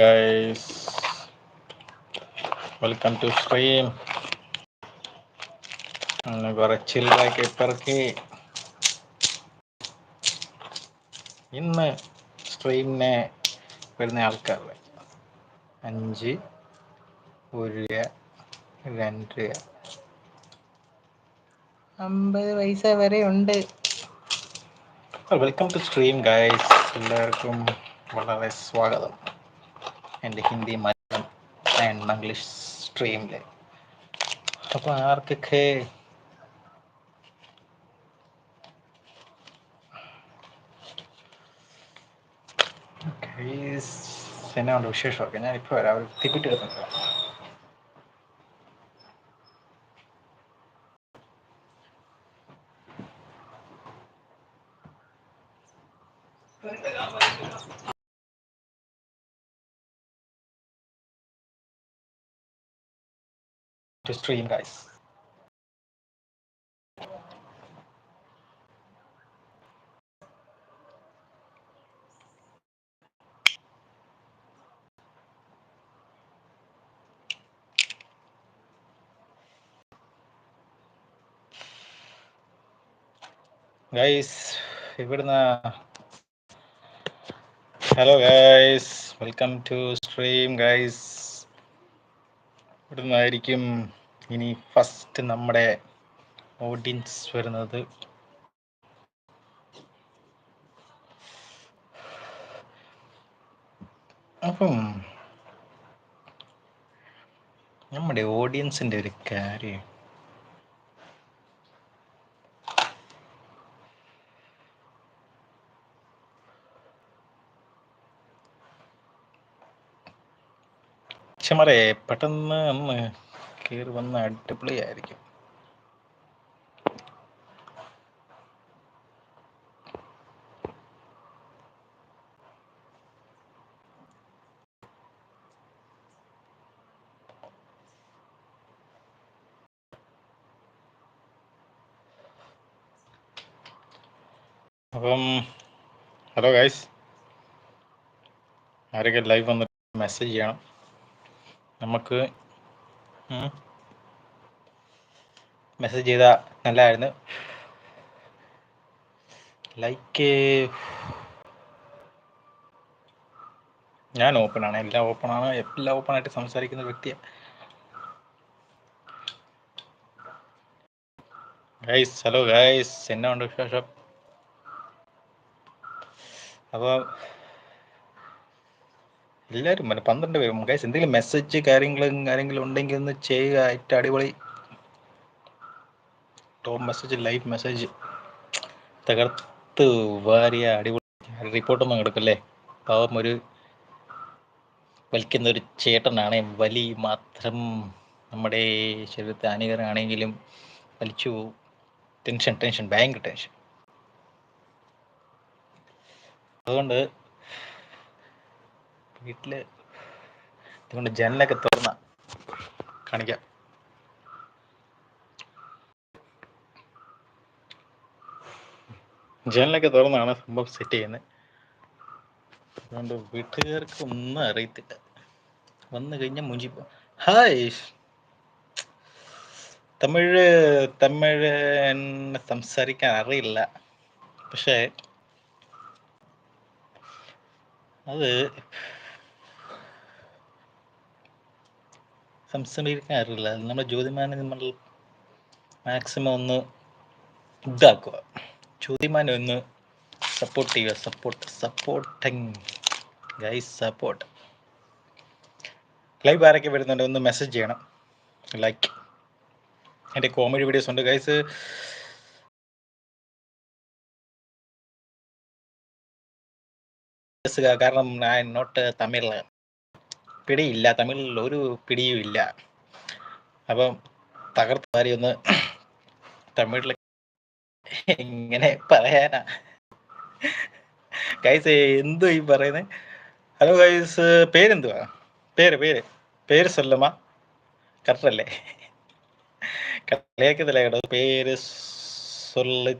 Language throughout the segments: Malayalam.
guys. Welcome to stream. കുറെ ചില്ലറൊക്കെ ഇപ്പറക്കി ഇന്ന് സ്ട്രീമിനെ വരുന്ന ആൾക്കാർ അഞ്ച് ഒരു രൂപ രണ്ട് രൂപ അമ്പത് പൈസ വരെ ഉണ്ട്. വെൽക്കം ടു സ്ട്രീം ഗൈസ് എല്ലാവർക്കും വളരെ സ്വാഗതം. എന്റെ ഹിന്ദി മലയാളം ആൻഡ് മംഗ്ലീഷ് സ്ട്രീമിൽ അപ്പോൾ ആർക്കൊക്കെ എന്നാ ഉണ്ട് വിശേഷമൊക്കെ? ഇപ്പൊ വരാം. ഒരു തിപ്പിട്ട് to stream guys. ഗൈസ് ഇവിടുന്ന് hello guys welcome to stream guys ഇവിടുന്നായിരിക്കും ഇനി ഫസ്റ്റ് നമ്മുടെ ഓഡിയൻസ് വരുന്നത്. അപ്പം നമ്മുടെ ഓഡിയൻസിന്റെ ഒരു കാര്യം. പക്ഷെ പെട്ടെന്ന് ഒന്ന് കയറി വന്ന് അടിപൊളി ആയിരിക്കും. അപ്പം ഹലോ ഗൈസ് ആരൊക്കെ ലൈവ് വന്നിട്ട് മെസ്സേജ് ചെയ്യണം? നമുക്ക് മെസ്സേജ് ചെയ്ത നല്ലതായിരുന്നു ലൈക്ക് ഞാൻ ഓപ്പൺ ആണ്. എല്ലാം ഓപ്പൺ ആണ്. എല്ലാം ഓപ്പൺ ആയിട്ട് സംസാരിക്കുന്ന വ്യക്തിയാണ് ഗൈസ് ഹലോ ഗൈസ് എന്നാ ഉണ്ട് വിശേഷം? അപ്പോൾ എല്ലാവരും പിന്നെ പന്ത്രണ്ട് പേരും. ഗൈസ് എന്തെങ്കിലും മെസ്സേജ് കാര്യങ്ങളും കാര്യങ്ങളും ഉണ്ടെങ്കിൽ ഒന്ന് ചെയ്യുക. ഏറ്റവും അടിപൊളി. ടോപ്പ് മെസ്സേജ് ലൈവ് മെസ്സേജ് തകർത്ത് വാരിയ അടിപൊളി റിപ്പോർട്ടൊന്നും എടുക്കല്ലേ? പാവം ഒരു വലിക്കുന്ന ഒരു ചേട്ടനാണ്. വലി മാത്രം നമ്മുടെ ശരീരത്തെ ഹാനികരമാണെങ്കിലും വലിച്ചു പോകും ടെൻഷൻ ടെൻഷൻ ഭയങ്കര ടെൻഷൻ അതുകൊണ്ട് വീട്ടിൽ അതുകൊണ്ട് ജനലൊക്കെ തുറന്ന കാണിക്കാം. ജനലൊക്കെ തുറന്നാണ് സംഭവം സെറ്റ് ചെയ്യുന്നത് അതുകൊണ്ട് വീട്ടുകാർക്ക് ഒന്നും അറിയത്തില്ല. വന്നു കഴിഞ്ഞാൽ മുഞ്ചി ഹായ്! തമിഴ് തമിഴ് സംസാരിക്കാൻ അറിയില്ല. പക്ഷേ അത് സംസാരിക്കാൻ അറിയില്ല നമ്മുടെ ജ്യോതിമാനെ നമ്മൾ മാക്സിമം ഒന്ന് ഇതാക്കുക. ജ്യോതിമാനെ ഒന്ന് സപ്പോർട്ട് ചെയ്യുക. Support supporting guys support live ആരൊക്കെ വരുന്നുണ്ട്? ഒന്ന് മെസ്സേജ് ചെയ്യണം. ലൈക്ക് എന്റെ കോമഡി വീഡിയോസ് ഉണ്ട്. ഗൈസ് കാരണം ഐ നോട്ട് തമിഴ് പിടിയില്ല. തമിഴിൽ ഒരു പിടിയും ഇല്ല. അപ്പം തകർത്ത് മാറി ഒന്ന് തമിഴിൽ എങ്ങനെ പറയാനാ. ഗൈസ് എന്തു ഈ പറയുന്നത് ഹലോ ഗൈസ് പേരെന്തുവാ? പേര് പേര്. പേര് സൊല്ലമാ കറക്റ്റല്ലേ കളിയാക്കത്തില്ല? കേട്ടോ. പേര് സൊല്ല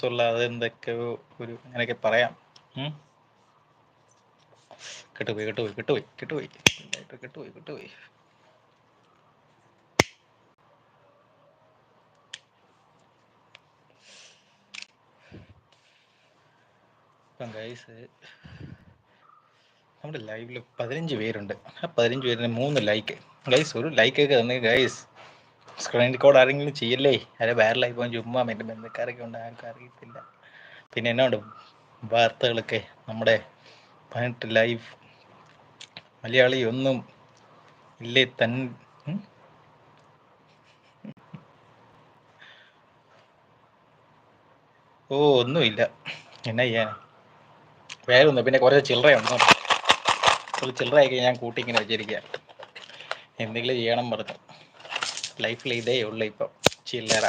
സൊല്ല അതെന്തൊക്കെയോ ഒരു അങ്ങനെയൊക്കെ പറയാം. കിട്ടുപോയി കെട്ടുപോയി കെട്ടുപോയി കെട്ടുപോയി. കെട്ടുപോയി കെട്ടുപോയി. നമ്മുടെ ലൈവിൽ പതിനഞ്ച് പേരുണ്ട്. ആ പതിനഞ്ച് പേരിന് മൂന്ന് ലൈക്ക് ഗൈസ് ഒരു ലൈക്കൊക്കെ തന്നെ ഗൈസ് സ്ക്രീൻ റെക്കോർഡ് ആരെങ്കിലും ചെയ്യല്ലേ? അല്ലെ വൈറലായി പോകാൻ ചുമ്മാ എന്റെ ബന്ധുക്കാരൊക്കെ ഉണ്ട് ആർക്കും അറിയത്തില്ല. പിന്നെ എന്നോട് വാർത്തകളൊക്കെ? നമ്മുടെ പതിനെട്ട് ലൈവ് മലയാളി ഒന്നും ഇല്ലേ തൻ ഓ ഒന്നുമില്ല. എന്നാ ചെയ്യാൻ വേറെ ഒന്നും പിന്നെ കുറച്ച് ചില്ലറയുണ്ട് കുറച്ച് ചില്ലറയൊക്കെ ഞാൻ കൂട്ടി ഇങ്ങനെ വിചാരിക്കുക എന്തെങ്കിലും ചെയ്യണം പറഞ്ഞു. ലൈഫിൽ ഇതേ ഉള്ളു ഇപ്പം ചില്ലറ.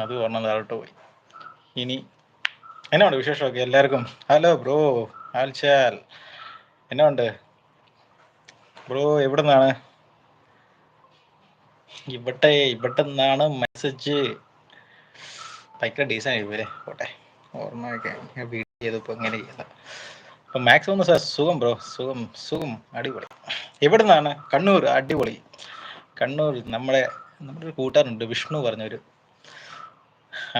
അത് പറഞ്ഞ താഴോട്ട് പോയി. ഇനി എന്നുണ്ട് വിശേഷം വിശേഷമൊക്കെ? എല്ലാവർക്കും? ഹലോ ബ്രോ ആൽച്ചാൽ എന്നുണ്ട് ബ്രോ എവിടെ നിന്നാണ് ഇവിടെ ഇവിടെ നിന്നാണ് മെസ്സേജ് ഭയങ്കര ഡീസന്റ് ആയിപ്പോലെ പോട്ടെ. ഓർമ്മയൊക്കെ വീഡിയോ ചെയ്തപ്പോൾ ഇങ്ങനെ ചെയ്ത മാക്സിമം സാർ സുഖം ബ്രോ സുഖം സുഖം അടിപൊളി. എവിടെ നിന്നാണ് കണ്ണൂർ അടിപൊളി. കണ്ണൂർ നമ്മളെ നമ്മുടെ ഒരു കൂട്ടുകാരുണ്ട് വിഷ്ണു പറഞ്ഞൊരു.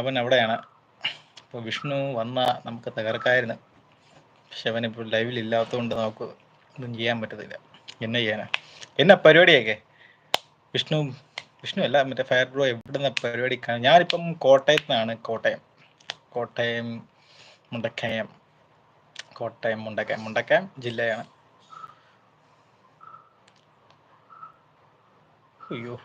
അവൻ അവിടെയാണ്. അപ്പോൾ വിഷ്ണു വന്ന നമുക്ക് തകർക്കായിരുന്നു. പക്ഷെ അവനിപ്പോൾ ലൈവിൽ ഇല്ലാത്തതുകൊണ്ട് നമുക്ക് ഒന്നും ചെയ്യാൻ പറ്റത്തില്ല. എന്നെ ചെയ്യാനാ? എന്നാ പരിപാടിയൊക്കെ വിഷ്ണു വിഷ്ണു അല്ല മറ്റേ ഫയർ ബ്രോ എവിടുന്ന പരിപാടി ഞാനിപ്പം കോട്ടയത്ത് നിന്നാണ് കോട്ടയം. കോട്ടയം മുണ്ടക്കയം. കോട്ടയം മുണ്ടക്കയം. മുണ്ടക്കയം ജില്ലയാണ്. അയ്യോ.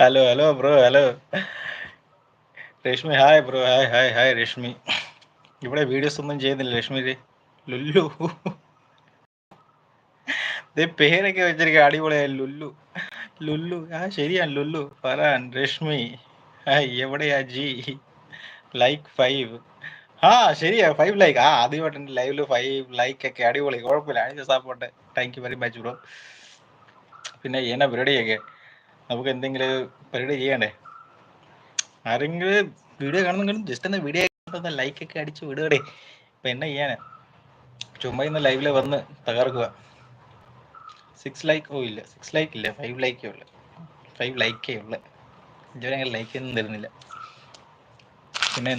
Hello hello bro hello Reshmi hi bro hi hi hi Reshmi ഇവിടെ വീഡിയോസ് ഒന്നും ചെയ്യുന്നില്ല രശ്മി ലുല്ലു. പേരൊക്കെ വെച്ചിരിക്കുക അടിപൊളിയായി ലുല്ലു. ലുല്ലു ആ ശരിയാ ലുല്ലു. പറയാൻ രശ്മി എവിടെയാ ജി? ലൈക്ക് ഫൈവ് ആ ശരിയാ ഫൈവ് ലൈക്ക് ആ ആദ്യമായിട്ട് ലൈവിൽ ഫൈവ് ലൈക്ക് ഒക്കെ അടിപൊളി. കുഴപ്പമില്ല അടിച്ച support thank you very much bro പിന്നെ എന്നാ പരിപാടിയൊക്കെ നമുക്ക് എന്തെങ്കിലും പരിപാടി ചെയ്യണ്ടേ? ആരെങ്കിലും വീഡിയോ കാണുന്നെങ്കിലും ജസ്റ്റ് ഒന്ന് വീഡിയോ ലൈക്ക് ഒക്കെ അടിച്ച് വിടുകടേ. ഇപ്പൊ എന്നാ ചെയ്യാനാ? ചുമ്മാ ഇന്ന് ലൈവിൽ വന്ന് തകർക്കുക സിക്സ് ലൈക്ക് ഓ ഇല്ല. സിക്സ് ലൈക്ക് ഇല്ല. ഫൈവ് ലൈക്കേ ഉള്ളു ഫൈവ് ലൈക്കേ ഉള്ളു ഇതുവരെ ലൈക്ക് ഒന്നും തരുന്നില്ല. പിന്നെ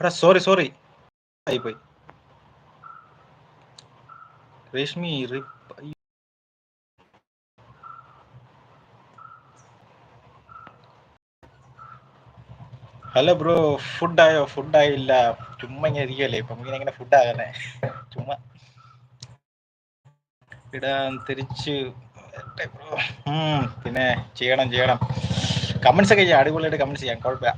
എടാ സോറി സോറി ആയിപ്പോയി. രശ്മി ഹലോ ബ്രോ ഫുഡായോ? ഫുഡായില്ല. ചുമ്മാ ഇങ്ങനെ ഇരിക്കല്ലേ ഇപ്പൊ ഇങ്ങനെ ഇങ്ങനെ ഫുഡാകണേ ചുമ്മാ. ഇടാൻ തിരിച്ച് ബ്രോ. പിന്നെ ചെയ്യണം ചെയ്യണം. കമന്റ്സ് ഒക്കെ ചെയ്യാം. അടിപൊളിയായിട്ട് കമന്റ്സ് ചെയ്യാം. കുഴപ്പമില്ല.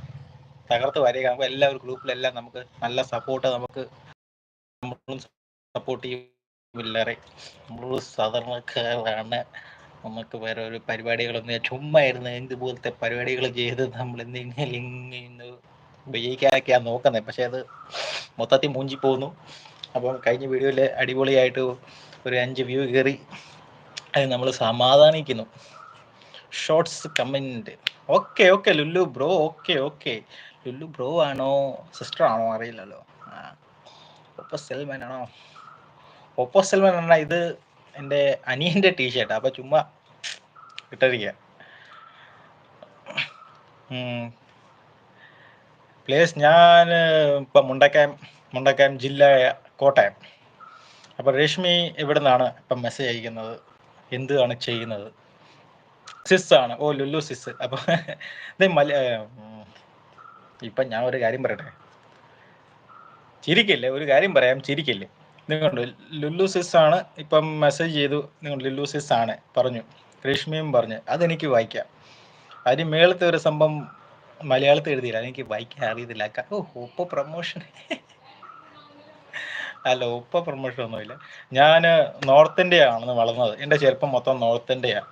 തകർത്ത് വരിക നമുക്ക് എല്ലാവരും ഗ്രൂപ്പിലെല്ലാം നമുക്ക് നല്ല സപ്പോർട്ട് നമുക്ക് സപ്പോർട്ട് ചെയ്യും നമ്മൾ സാധാരണക്കാരാണ്. നമുക്ക് വേറെ ഒരു പരിപാടികളൊന്നും ചുമ്മാ ഇരുന്ന് ഇതുപോലത്തെ പരിപാടികൾ ചെയ്ത് നമ്മൾ എന്തെങ്കിലും ഉപയോഗിക്കാനൊക്കെയാണ് നോക്കുന്നത് പക്ഷെ അത് മൊത്തത്തിൽ മൂഞ്ചി പോകുന്നു അപ്പം കഴിഞ്ഞ വീഡിയോയിൽ അടിപൊളിയായിട്ട് ഒരു അഞ്ച് വ്യൂ കയറി. അത് നമ്മൾ സമാധാനിക്കുന്നു. Shorts comment okay okay Lulu bro okay okay Lulu bro ആണോ? സിസ്റ്റർ ആണോ? അറിയില്ലല്ലോ. ഒപ്പോ സെൽമാൻ ആണോ? ഒപ്പോ സെൽമാൻ ആണോ ഇത് എന്റെ അനിയന്റെ ടീഷർട്ട് അപ്പോൾ ചുമ്മാ ഇട്ടിരിക്കുക പ്ലേസ് ഞാൻ ഇപ്പം മുണ്ടക്കയം മുണ്ടക്കയം ജില്ല കോട്ടയം. അപ്പോൾ രേഷ്മി ഇവിടെ നിന്നാണ് ഇപ്പം മെസ്സേജ് അയക്കുന്നത്. എന്താണ് ചെയ്യുന്നത്? സിസ് ആണ്. ഓ ലുല്ലു സിസ് അപ്പോൾ ഇത് മല ഇപ്പം ഞാൻ ഒരു കാര്യം പറയട്ടെ? ചിരിക്കില്ലേ? ഒരു കാര്യം പറയാം ചിരിക്കില്ലേ? നിങ്ങളുണ്ട്. ലുല്ലു സിസ് ആണ് ഇപ്പം മെസ്സേജ് ചെയ്തു. നിങ്ങൾ ലുല്ലു സിസ് ആണ് പറഞ്ഞു. രശ്മിയും പറഞ്ഞു. അതെനിക്ക് വായിക്കാം. അതിന് മേളത്തെ ഒരു സംഭവം മലയാളത്തിൽ എഴുതിയില്ല. എനിക്ക് വായിക്കാൻ അറിയത്തില്ല. ഓ ഒപ്പ പ്രൊമോഷൻ അല്ല ഒപ്പ പ്രൊമോഷൻ ഒന്നുമില്ല. ഞാൻ നോർത്ത് ഇന്ത്യ വളർന്നത്. എന്റെ ചെറുപ്പം മൊത്തം നോർത്ത് ഇന്ത്യയാണ്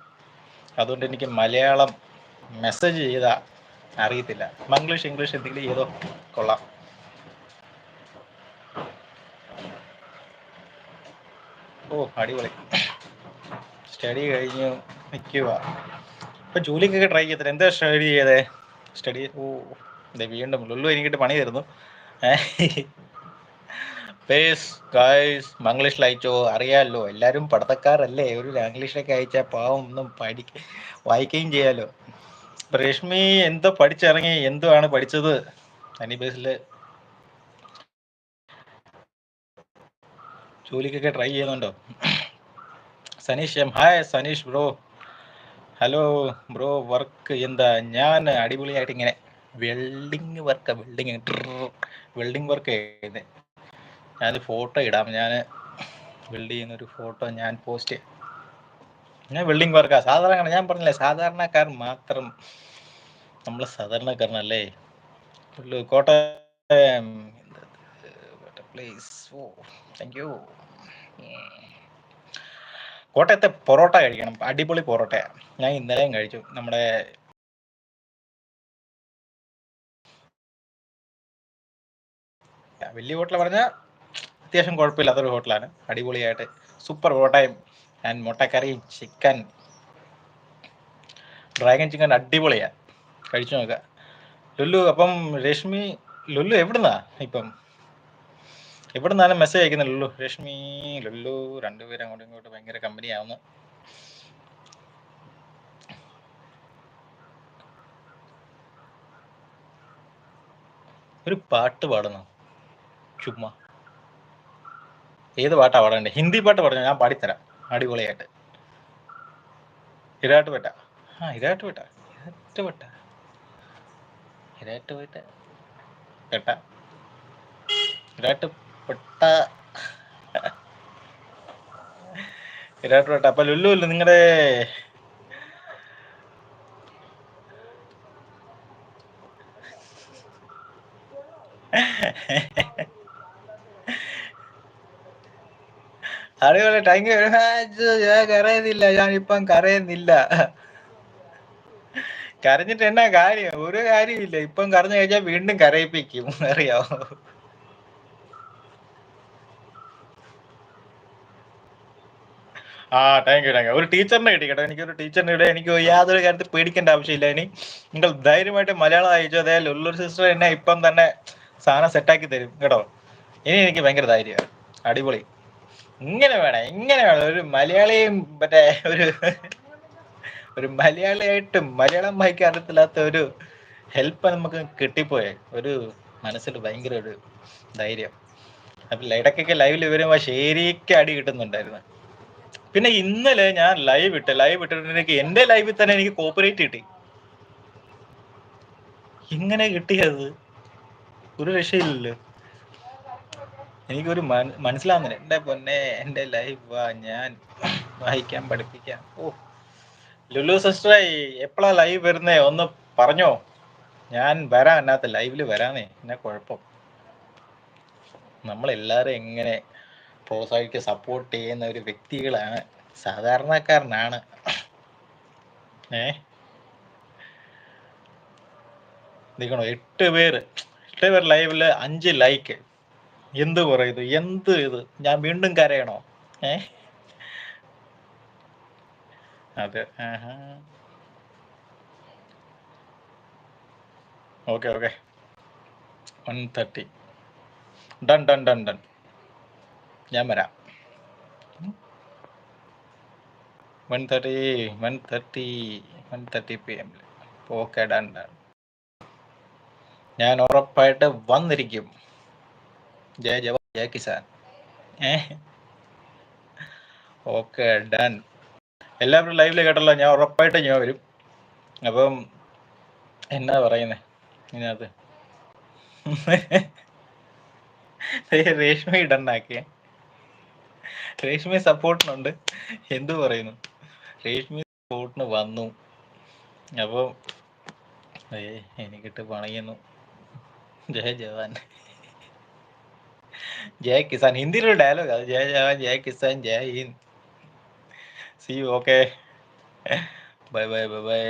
അതുകൊണ്ട് എനിക്ക് മലയാളം മെസ്സേജ് ചെയ്താ അറിയത്തില്ല. മംഗ്ലീഷ് ഇംഗ്ലീഷ് എന്തെങ്കിലും ചെയ്തോ? കൊള്ളാം. ഓ അടിപൊളി. സ്റ്റഡി കഴിഞ്ഞു നിൽക്കുക ഇപ്പൊ ജോലിക്കൊക്കെ ട്രൈ ചെയ്തിട്ട് എന്താ സ്റ്റഡി ചെയ്തേ? സ്റ്റഡി ഓ ഇതേ വീണ്ടും ലുല്ലു എനിക്കിട്ട് പണി തരുന്നു. പേസ് മംഗ്ലീഷിൽ അയച്ചോ അറിയാമല്ലോ എല്ലാവരും പഠിത്തക്കാരല്ലേ. ഒരു ഇംഗ്ലീഷിലൊക്കെ അയച്ചാൽ പാവം ഒന്നും പഠി വായിക്കുകയും ചെയ്യാലോ. രശ്മി എന്തോ പഠിച്ചിറങ്ങി ആണ് പഠിച്ചത്? അനിബേസിൽ ജോലിക്കൊക്കെ ട്രൈ ചെയ്യുന്നുണ്ടോ? Sanish M. Hi Sanish bro hello bro work എന്താ? ഞാൻ അടിപൊളിയായിട്ട് ഇങ്ങനെ welding work welding welding work ഞാൻ ഫോട്ടോ ഇടാം. ഞാൻ വെൽഡ് ചെയ്യുന്ന ഒരു ഫോട്ടോ ഞാൻ പോസ്റ്റ് ചെയ്യാം. ഞാൻ വെൽഡിങ് വർക്കാ. സാധാരണ ഞാൻ പറഞ്ഞില്ലേ സാധാരണക്കാരൻ മാത്രം നമ്മൾ സാധാരണക്കാരനല്ലേ? കോട്ടയം പ്ലീസ് കോട്ടയത്തെ പൊറോട്ട കഴിക്കണം. അടിപൊളി പൊറോട്ടയാണ് ഞാൻ ഇന്നലെയും കഴിച്ചു. നമ്മുടെ വലിയ ഹോട്ടൽ പറഞ്ഞാൽ അത്യാവശ്യം കുഴപ്പമില്ലാത്തൊരു ഹോട്ടലാണ്. അടിപൊളിയായിട്ട്. സൂപ്പർ പൊറോട്ടയും ആൻഡ് മുട്ടക്കറിയും ചിക്കൻ ഡ്രാഗൺ ചിക്കൻ അടിപൊളിയാണ് കഴിച്ചു നോക്കുക. ലുല്ലു അപ്പം രശ്മി ലുല്ലു എവിടുന്നാ ഇപ്പം? എവിടുന്നാണ് മെസ്സേജ് അയക്കുന്നത് ലുല്ലു? രശ്മി ലുല്ലു രണ്ടുപേരും അങ്ങോട്ടും ഇങ്ങോട്ടും ഭയങ്കര കമ്പനി ആവുന്നു. ഒരു പാട്ട് പാടുന്നു. ചുമ്മാ. ഏത് പാട്ടാ പാടേണ്ടത് ഹിന്ദി പാട്ട് പറഞ്ഞു ഞാൻ പാടിത്തരാം. അടിപൊളിയായിട്ട്. ഇരാട്ടുപേട്ട ആ ഇരാട്ടുപേട്ട ഇരാട്ടുപേട്ട ഇരാട്ടുപേട്ട പെട്ട. ഇരാട്ടുപെട്ട ഇരാട്ടുപേട്ട അപ്പൊ ലുല്ലു ഇല്ല നിങ്ങളുടെ അടിപൊളി താങ്ക് യു ഞാൻ കരയുന്നില്ല ഞാൻ ഇപ്പം കരയുന്നില്ല. കരഞ്ഞിട്ട് എന്നാ കാര്യം? ഒരു കാര്യമില്ല ഇപ്പം കരഞ്ഞു കഴിഞ്ഞാൽ വീണ്ടും കരയിപ്പിക്കും. അറിയാമോ ആ താങ്ക് യു താങ്ക് യു ഒരു ടീച്ചറിനെ കിട്ടി കേട്ടോ. എനിക്കൊരു ടീച്ചറിനെ ഇവിടെ എനിക്ക് യാതൊരു കാര്യത്തിൽ പേടിക്കേണ്ട ആവശ്യമില്ല ഇനി. നിങ്ങൾ ധൈര്യമായിട്ട് മലയാളം അയച്ചു അതായത് ഉള്ളൊരു സിസ്റ്റർ എന്നെ ഇപ്പം തന്നെ സാധനം സെറ്റാക്കി തരും. കേട്ടോ? ഇനി എനിക്ക് ഭയങ്കര ധൈര്യമാണ്. അടിപൊളി. ഇങ്ങനെ വേണം ഇങ്ങനെ വേണം. ഒരു മലയാളിയും മറ്റേ ഒരു ഒരു മലയാളിയായിട്ട് മലയാളം വായിക്കാൻ അറിയത്തില്ലാത്ത ഒരു ഹെൽപ്പ് നമുക്ക് കിട്ടിപ്പോയെ. ഒരു മനസ്സിൽ ഭയങ്കര ഒരു ധൈര്യം. അപ്പൊ ഇടയ്ക്കൊക്കെ ലൈവിൽ വരുമ്പോ ശരിക്കും അടി കിട്ടുന്നുണ്ടായിരുന്നു. പിന്നെ ഇന്നലെ ഞാൻ ലൈവ് ഇട്ട് ലൈവ് ഇട്ടിട്ടുണ്ടെങ്കിൽ എന്റെ ലൈവിൽ തന്നെ എനിക്ക് കോപ്പറേറ്റ് കിട്ടി. ഇങ്ങനെ കിട്ടിയത് ഒരു രക്ഷയില്ലല്ലോ. എനിക്കൊരു മനസ്സിലാവുന്നില്ല. എന്റെ പൊന്നെ എന്റെ ലൈഫ് വാ ഞാൻ വായിക്കാൻ പഠിപ്പിക്കാം. ഓ ലുലു സിസ്റ്ററെ എപ്പോഴാ ലൈവ് വരുന്നേ? ഒന്ന് പറഞ്ഞോ. ഞാൻ വരാൻ അതിനകത്ത്. ലൈവിൽ വരാന്നേ. എന്നാ കുഴപ്പം? നമ്മളെല്ലാവരും എങ്ങനെ പ്രോത്സാഹിക്ക് സപ്പോർട്ട് ചെയ്യുന്ന ഒരു വ്യക്തികളാണ്. സാധാരണക്കാരനാണ്. ഏ? നിൽക്കണോ എട്ട് പേര്. എട്ട് പേർ ലൈവിൽ അഞ്ച് ലൈക്ക് എന്ത് പറയുന്നു? എന്ത് ഇത്? ഞാൻ വീണ്ടും കരയണോ? ഏ? അതെ okay okay. One thirty. Done done done done. ഞാൻ വരാം. One thirty one thirty one thirty P M okay done done. ഞാൻ ഉറപ്പായിട്ട് വന്നിരിക്കും. ജയ ജവാൻ ജയ കിസാൻ ഓക്കെ ഡൺ എല്ലാവരും ലൈവിൽ കേട്ടല്ലോ. ഞാൻ ഉറപ്പായിട്ട് ഞാൻ വരും. അപ്പം എന്നാ പറയുന്നേ? ഇതിനകത്ത്. രേഷ്മി ഇടണ്ടാക്കിയ. രേഷ്മി സപ്പോർട്ടിനുണ്ട്. എന്തു പറയുന്നു? രേഷ്മി സപ്പോർട്ടിന് വന്നു. അപ്പം ഏ എനിക്കിട്ട് പണിയുന്നു. ജയ ജവാൻ. ജയ കിസാൻ. ഹിന്ദിയിലൊരു ഡയലോഗ് അത് ജയ ജവാൻ ജയ കിസാൻ Jaya Hind. See okay bye bye bye bye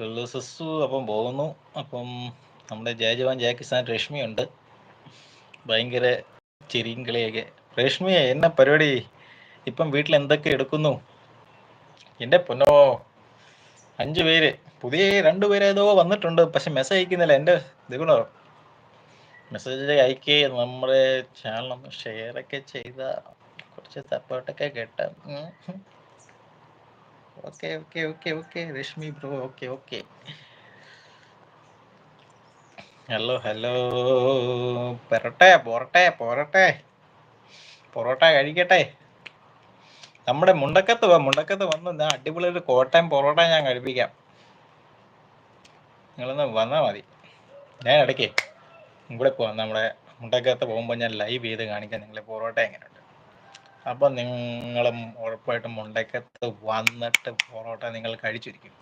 Lulu Sassu അപ്പം പോകുന്നു. അപ്പം നമ്മുടെ ജയ ജവാൻ ജയ കിസാൻ രശ്മി ഉണ്ട് ഭയങ്കര ചിരിയും കളിയൊക്കെ. രശ്മിയെ എന്നാ പരിപാടി? ഇപ്പം വീട്ടിൽ എന്തൊക്കെ എടുക്കുന്നു? എന്റെ പൊന്നോ അഞ്ച് പേര്. പുതിയ രണ്ട് പേരേതോ വന്നിട്ടുണ്ട്. പക്ഷെ മെസ്സേജ് അയക്കുന്നില്ല. എന്റെ ഇതുകൊണ്ടോ മെസ്സേജ് അയക്കേ നമ്മുടെ ചാനൽ ഒന്ന് ഷെയർ ഒക്കെ ചെയ്ത കുറച്ച് സപ്പോർട്ടൊക്കെ കിട്ടാം. Okay okay okay okay Reshmi bro okay okay hello hello പെരട്ടെ പോരട്ടെ പോരട്ടെ പൊറോട്ട കഴിക്കട്ടെ. നമ്മുടെ മുണ്ടക്കത്ത് വാ മുണ്ടക്കത്ത് വന്ന് ഞാൻ അടിപൊളി ഒരു കോട്ടയം പൊറോട്ട ഞാൻ കഴിപ്പിക്കാം. നിങ്ങളൊന്ന് വന്നാൽ മതി. ഞാൻ ഇടയ്ക്ക് ഇവിടെ പോവാം നമ്മുടെ മുണ്ടക്കകത്ത് പോകുമ്പോൾ ഞാൻ ലൈവ് ചെയ്ത് കാണിക്കാം. നിങ്ങളെ പൊറോട്ട എങ്ങനെയുണ്ട്? അപ്പം നിങ്ങളും ഉറപ്പായിട്ടും മുണ്ടക്കത്ത് വന്നിട്ട് പൊറോട്ട നിങ്ങൾ കഴിച്ചിരിക്കും.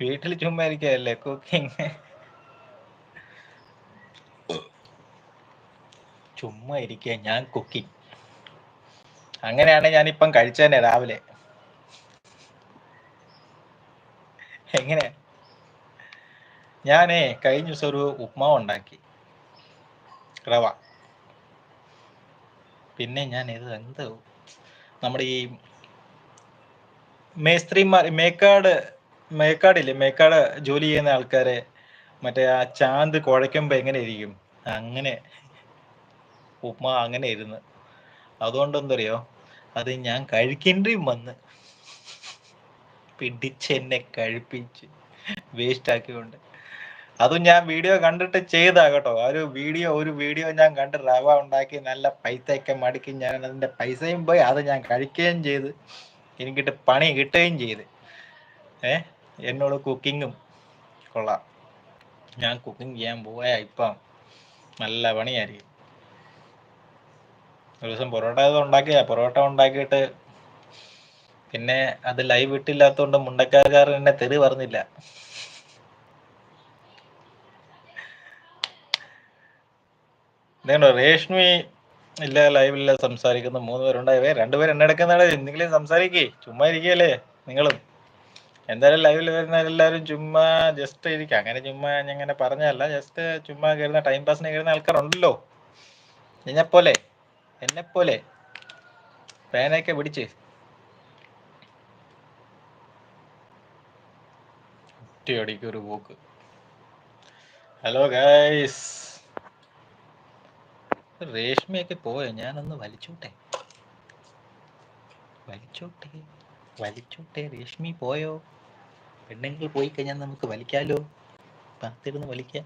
വീട്ടിൽ ചുമ്മാ ഇരിക്കുകയല്ലേ കുക്കിംഗ് ചുമ്മാ ഇരിക്കുക ഞാൻ കുക്കിംഗ് അങ്ങനെയാണ് ഞാനിപ്പം കഴിച്ചതന്നെ രാവിലെ. എങ്ങനെ ഞാനേ കഴിഞ്ഞ ദിവസം ഒരു ഉപ്മാവ് ഉണ്ടാക്കി റവ. പിന്നെ ഞാൻ ഇത് എന്ത് നമ്മുടെ ഈ മേസ്ത്രിമാർ മേക്കാട് മേക്കാടില്ലേ? മേക്കാട് ജോലി ചെയ്യുന്ന ആൾക്കാരെ മറ്റേ ആ ചാന്ത് കുഴയ്ക്കുമ്പോ എങ്ങനെ ഇരിക്കും അങ്ങനെ ഉപ്മാ അങ്ങനെ ഇരുന്ന് അതുകൊണ്ട് എന്തറിയോ? അത് ഞാൻ കഴിക്കേണ്ടിയും വന്ന് പിടിച്ചെന്നെ കഴിപ്പിച്ച് വേസ്റ്റ് ആക്കിക്കൊണ്ട് അതും ഞാൻ വീഡിയോ കണ്ടിട്ട് ചെയ്താ കേട്ടോ. ഒരു വീഡിയോ ഒരു വീഡിയോ ഞാൻ കണ്ട് റവ ഉണ്ടാക്കി നല്ല പൈസയൊക്കെ മടക്കി ഞാൻ അതിന്റെ പൈസയും പോയി അത് ഞാൻ കഴിക്കുകയും ചെയ്ത്. എനിക്കിട്ട് പണി കിട്ടുകയും ചെയ്ത്. ഏ? എന്നോട് കുക്കിങ്ങും കൊള്ളാം. ഞാൻ കുക്കിംഗ് ചെയ്യാൻ പോയാ ഇപ്പം നല്ല പണിയായിരിക്കും. ഒരു ദിവസം പൊറോട്ട ഉണ്ടാക്കിയ പൊറോട്ട ഉണ്ടാക്കിയിട്ട് പിന്നെ അത് ലൈവ് ഇട്ടില്ലാത്തതുകൊണ്ട് മുണ്ടക്കാരുകാരൻ എന്നെ തെറി പറഞ്ഞില്ല. ഇതേണ്ടോ? രേഷ്മി ഇല്ല ലൈവില്ല സംസാരിക്കുന്ന. മൂന്ന് പേരുണ്ടായവേ രണ്ടുപേരും എന്നെ എടുക്കുന്നതാണ് എന്തെങ്കിലും സംസാരിക്കേ. ചുമ്മാ ഇരിക്കുകയല്ലേ നിങ്ങളും. എന്തായാലും ലൈവിൽ വരുന്ന എല്ലാവരും ചുമ്മാ ജസ്റ്റ് ഇരിക്കുക അങ്ങനെ ചുമ്മാ ഞാൻ ഇങ്ങനെ പറഞ്ഞല്ല ജസ്റ്റ് ചുമ്മാ കയറുന്ന ടൈം പാസിന് കയറുന്ന ആൾക്കാരുണ്ടല്ലോ. എന്നെപ്പോലെ എന്നെപ്പോലെ. പേനയൊക്കെ പിടിച്ച്. ഒറ്റയടിക്ക് ഒരു പോക്ക്. ഹലോ ഗൈസ് രേഷ്മയൊക്കെ പോയോ? ഞാനൊന്ന് വലിച്ചോട്ടെ. വലിച്ചോട്ടെ വലിച്ചോട്ടെ. രേഷ്മി പോയോ? പെണ്ണുങ്ങൾ പോയി കഴിഞ്ഞാൽ നമുക്ക് വലിക്കാലോ. പത്തിരുന്ന് വലിക്കാം.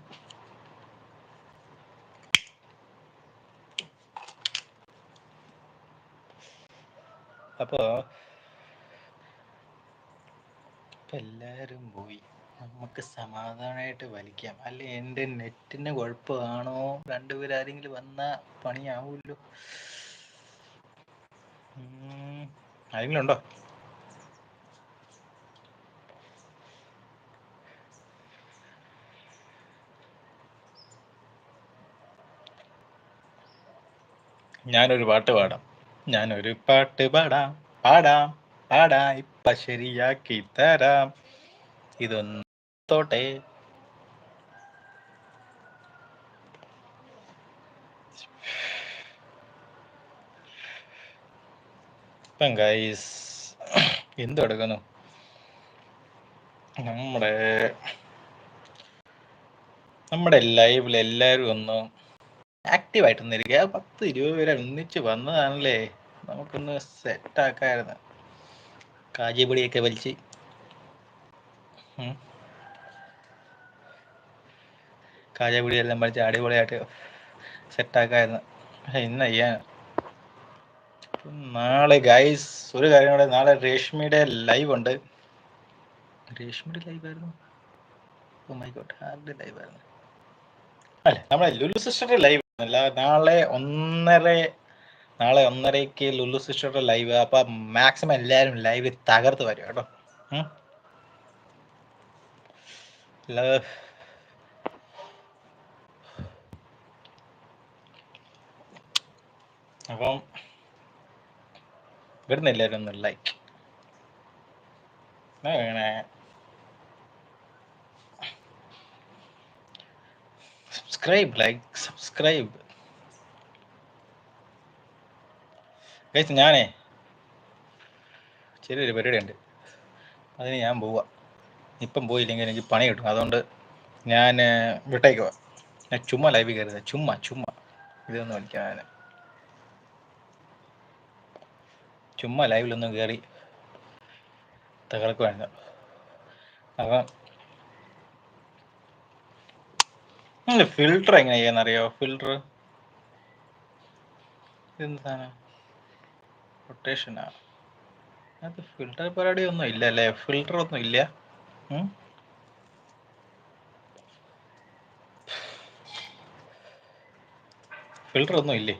അപ്പോ എല്ലാരും പോയി. നമുക്ക് സമാധാനമായിട്ട് വലിക്കാം. അല്ലെ എന്റെ നെറ്റിന് കുഴപ്പമാണോ? രണ്ടുപേരും ആരെങ്കിലും പണി പണിയാവൂല്ലോ ആരെങ്കിലും ഉണ്ടോ? ഞാനൊരു പാട്ട് പാടാം. ഞാനൊരു പാട്ട് പാടാം. പാടാം. പാടാം. ഇപ്പ ശരിയാക്കി തരാം. ഇതൊന്ന് തോട്ടെ ഇപ്പം ഗൈസ് എന്തെടുക്കുന്നു നമ്മുടെ നമ്മുടെ ലൈവിൽ എല്ലാവരും ഒന്ന് ആക്റ്റീവായിട്ടൊന്ന് ഇരിക്കുക പത്ത് ഇരുപത് പേരെ ഒന്നിച്ച് വന്നതാണല്ലേ? നമുക്കൊന്ന് സെറ്റ് സെറ്റാക്കായിരുന്നു കാജിപൊടിയൊക്കെ വലിച്ച്. ഉം. എല്ലാം വലിച്ച് അടിപൊളിയായിട്ട് സെറ്റാക്കായിരുന്നു പക്ഷെ ഇന്ന് അയ്യാൻ നാളെ ഗൈസ് ഒരു കാര്യം കൂടെ നാളെ രേഷ്മിയുടെ ലൈവ് ഉണ്ട്. രേഷ്മിയുടെ ലൈവ് ആയിരുന്നു? ഓ മൈ ഗോഡ് ആരുടെ ലൈവ് ആയിരുന്നു? അല്ല നമ്മളെ ലുലു സിസ്റ്ററുടെ ലൈവ് അല്ല നാളെ ഒന്നര നാളെ ഒന്നരയ്ക്ക് ലുലു സിസ്റ്ററുടെ ലൈവ് അപ്പൊ മാക്സിമം എല്ലാവരും ലൈവ് തകർത്ത് വരും കേട്ടോ. ഉം. അപ്പം ഇവിടുന്ന് എല്ലാവരും ഒന്ന് ലൈക്ക് സബ്സ്ക്രൈബ് ലൈക്ക് സബ്സ്ക്രൈബ് കഴിച്ച് ഞാനേ ചെറിയൊരു പരിപാടി ഉണ്ട് അതിന് ഞാൻ പോവാ. ഇപ്പം പോയില്ലെങ്കിൽ എനിക്ക് പണി കിട്ടും. അതുകൊണ്ട് ഞാൻ വിട്ടേക്കുവാ ഞാൻ ചുമ്മാ ലൈവിൽ കയറുന്നത് ചുമ്മാ ചുമ്മാ. ഇതൊന്നും വലിക്കാൻ ചുമ്മാ ലൈവിലൊന്നും കയറി തകർക്കുവായിരുന്നു അപ്പം ഫിൽട്ടർ എങ്ങനെ ചെയ്യാന്നറിയോ? ഫിൽട്ടർ എന്താണ് റൊട്ടേഷനാ അത് ഫിൽട്ടർ പരിപാടി ഒന്നും ഇല്ല അല്ലേ? ഫിൽട്ടർ ഒന്നും ഇല്ല? ഫിൽട്ടർ ഒന്നും ഇല്ലേ?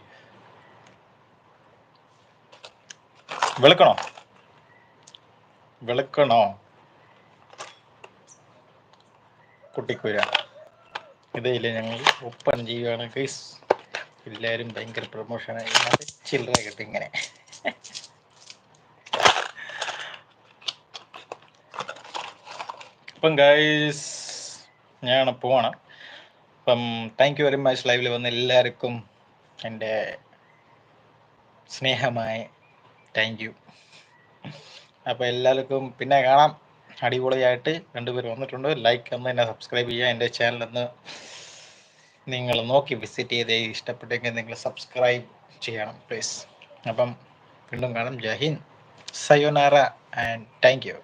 വെളുക്കണോ? വെളുക്കണോ? കുട്ടിക്കുര ഇതേ ഇല്ല ഞങ്ങൾ ഒപ്പൻ ചെയ്യുകയാണ് ഗൈസ് എല്ലാവരും ഭയങ്കര പ്രൊമോഷനായി ചില്ലറ കിട്ടി ഇങ്ങനെ. അപ്പം ഗൈസ് ഞാൻ പോവാണ്. അപ്പം താങ്ക് യു വെരി മച്ച് ലൈവിൽ വന്ന എല്ലാവർക്കും എന്റെ സ്നേഹമായ താങ്ക് യു അപ്പോൾ എല്ലാവർക്കും പിന്നെ കാണാം. അടിപൊളിയായിട്ട് രണ്ടുപേർ വന്നിട്ടുണ്ട്. ലൈക്ക് ഒന്ന് എന്നെ സബ്സ്ക്രൈബ് ചെയ്യുക. എന്റെ ചാനലൊന്ന് നിങ്ങൾ നോക്കി വിസിറ്റ് ചെയ്ത് ഇഷ്ടപ്പെട്ടെങ്കിൽ നിങ്ങൾ സബ്സ്ക്രൈബ് ചെയ്യണം പ്ലീസ് അപ്പം വീണ്ടും കാണാം. Hind. Sayonara and thank you